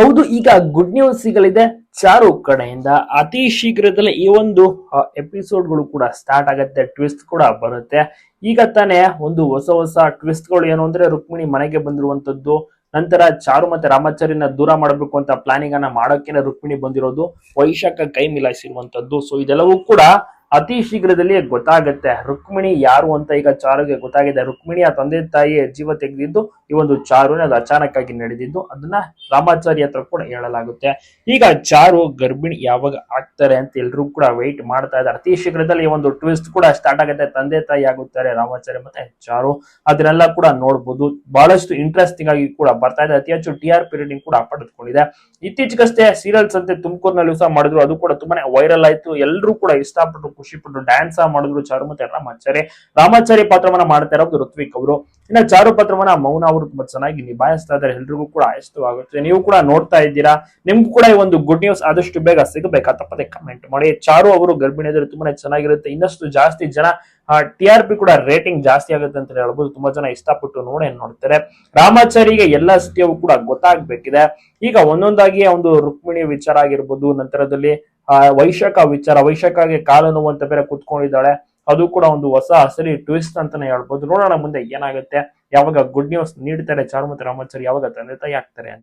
ಹೌದು, ಈಗ good news ಸಿಗಲಿದೆ. ಚಾರು ಕಡೆಯಿಂದ ಅತಿ ಶೀಘ್ರದಲ್ಲೇ ಈ ಒಂದು ಎಪಿಸೋಡ್ಗಳು ಕೂಡ ಸ್ಟಾರ್ಟ್ ಆಗುತ್ತೆ ಟ್ವಿಸ್ಟ್ ಕೂಡ ಬರುತ್ತೆ. ಈಗ ತಾನೇ ಒಂದು ಹೊಸ ಹೊಸ ಟ್ವಿಸ್ಟ್ಗಳು ಏನು ಅಂದ್ರೆ ರುಕ್ಮಿಣಿ ಮನೆಗೆ ಬಂದಿರುವಂತದ್ದು, ನಂತರ ಚಾರು ಮತ್ತೆ ರಾಮಾಚಾರ್ಯನ ದೂರ ಮಾಡಬೇಕು ಅಂತ ಪ್ಲಾನಿಂಗ್ ಅನ್ನ ಮಾಡೋಕೆ ರುಕ್ಮಿಣಿ ಬಂದಿರೋದು, ವೈಶಾಖ ಕೈ ಮಿಲಾಯಿಸಿರುವಂತದ್ದು. ಸೊ ಇದೆಲ್ಲವೂ ಕೂಡ ಅತಿ ಶೀಘ್ರದಲ್ಲಿ ಗೊತ್ತಾಗುತ್ತೆ. ರುಕ್ಮಿಣಿ ಯಾರು ಅಂತ ಈಗ ಚಾರುಗೆ ಗೊತ್ತಾಗಿದೆ. ರುಕ್ಮಿಣಿಯ ತಂದೆ ತಾಯಿ ಜೀವ ತೆಗೆದಿದ್ದು, ಈ ಒಂದು ಚಾರುನೇ ಅದು ಅಚಾನಕ್ ನಡೆದಿದ್ದು, ಅದನ್ನ ರಾಮಾಚಾರಿ ಹತ್ರ ಕೂಡ ಹೇಳಲಾಗುತ್ತೆ. ಈಗ ಚಾರು, ಗರ್ಭಿಣಿ ಯಾವಾಗ ಆಗ್ತಾರೆ ಅಂತ ಎಲ್ರು ಕೂಡ ವೆಯ್ಟ್ ಮಾಡ್ತಾ ಇದ್ದಾರೆ. ಅತಿ ಶೀಘ್ರದಲ್ಲಿ ಈ ಒಂದು ಟ್ವಿಸ್ಟ್ ಕೂಡ ಸ್ಟಾರ್ಟ್ ಆಗುತ್ತೆ. ತಂದೆ ತಾಯಿ ಆಗುತ್ತಾರೆ, ರಾಮಾಚಾರ್ಯ ಮತ್ತೆ ಚಾರು. ಅದನ್ನೆಲ್ಲ ಕೂಡ ನೋಡ್ಬೋದು. ಬಹಳಷ್ಟು ಇಂಟ್ರೆಸ್ಟಿಂಗ್ ಆಗಿ ಕೂಡ ಬರ್ತಾ ಇದೆ. ಅತಿ ಹೆಚ್ಚು ಟಿ ಆರ್ ಕೂಡ ಪಡೆದುಕೊಂಡಿದೆ. ಇತ್ತೀಚೆಗಷ್ಟೇ ಸೀರಿಯಲ್ಸ್ ಅಂತೆ ತುಮಕೂರಿನಲ್ಲೂ ಸಹ ಮಾಡಿದ್ರು. ಅದು ಕೂಡ ತುಂಬಾನೇ ವೈರಲ್ ಆಯ್ತು. ಎಲ್ಲರೂ ಕೂಡ ಇಷ್ಟಪಟ್ಟು ಖುಷಿ ಪಟ್ಟು ಡ್ಯಾನ್ಸ್ ಮಾಡಿದ್ರು ಚಾರು ಮತ್ತೆ ರಾಮಾಚಾರಿ ರಾಮಾಚಾರಿ ಪಾತ್ರವನ್ನ ಮಾಡ್ತಾ ಇರೋದು ಋತ್ವಿಕ್ ಅವರು. ಇನ್ನ ಚಾರು ಪಾತ್ರವನ್ನ ಮೌನ ಅವರು ತುಂಬಾ ಚೆನ್ನಾಗಿ ನಿಭಾಯಿಸ್ತಾ ಇದ್ದಾರೆ. ಎಲ್ರಿಗೂ ಕೂಡ ಇಷ್ಟವಾಗುತ್ತೆ ನೀವು ಕೂಡ ನೋಡ್ತಾ ಇದ್ದೀರಾ. ನಿಮ್ಗೂ ಕೂಡ ಈ ಒಂದು ಗುಡ್ ನ್ಯೂಸ್ ಆದಷ್ಟು ಬೇಗ ಸಿಗಬೇಕಾ? ತಪ್ಪದೆ ಕಮೆಂಟ್ ಮಾಡಿ. ಚಾರು ಅವರು ಗರ್ಭಿಣಿ ಇದ್ರೆ ತುಂಬಾನೇ ಚೆನ್ನಾಗಿರುತ್ತೆ. ಇನ್ನಷ್ಟು ಜಾಸ್ತಿ ಜನ ಟಿ ಆರ್ ಪಿ ಕೂಡ ರೇಟಿಂಗ್ ಜಾಸ್ತಿ ಆಗುತ್ತೆ ಅಂತ ಹೇಳ್ಬೋದು. ತುಂಬಾ ಜನ ಇಷ್ಟಪಟ್ಟು ನೋಡಿ ನೋಡ್ತಾರೆ. ರಾಮಾಚಾರಿಗೆ ಎಲ್ಲ ಸತ್ಯವೂ ಕೂಡ ಗೊತ್ತಾಗ್ಬೇಕಿದೆ. ಈಗ ಒಂದೊಂದಾಗಿ ಒಂದು ರುಕ್ಮಿಣಿ ವಿಚಾರ ಆಗಿರ್ಬೋದು, ನಂತರದಲ್ಲಿ ಆ ವೈಶಾಖ ವಿಚಾರ, ವೈಶಾಖಗೆ ಕಾಲು ನೋವು ಅಂತ ಬೇರೆ ಕುತ್ಕೊಂಡಿದ್ದಾಳೆ. ಅದು ಕೂಡ ಒಂದು ಹೊಸ ಹಸರಿ ಟ್ವಿಸ್ಟ್ ಅಂತಾನೆ ಹೇಳ್ಬೋದು. ನೋಡೋಣ ಮುಂದೆ ಏನಾಗುತ್ತೆ. ಯಾವಾಗ ಗುಡ್ ನ್ಯೂಸ್ ನೀಡ್ತಾರೆ ಚಾರುಮತಿ ರಾಮಾಚಾರಿ, ಯಾವಾಗ ತಂದೆ ತಾಯಿ ಆಗ್ತಾರೆ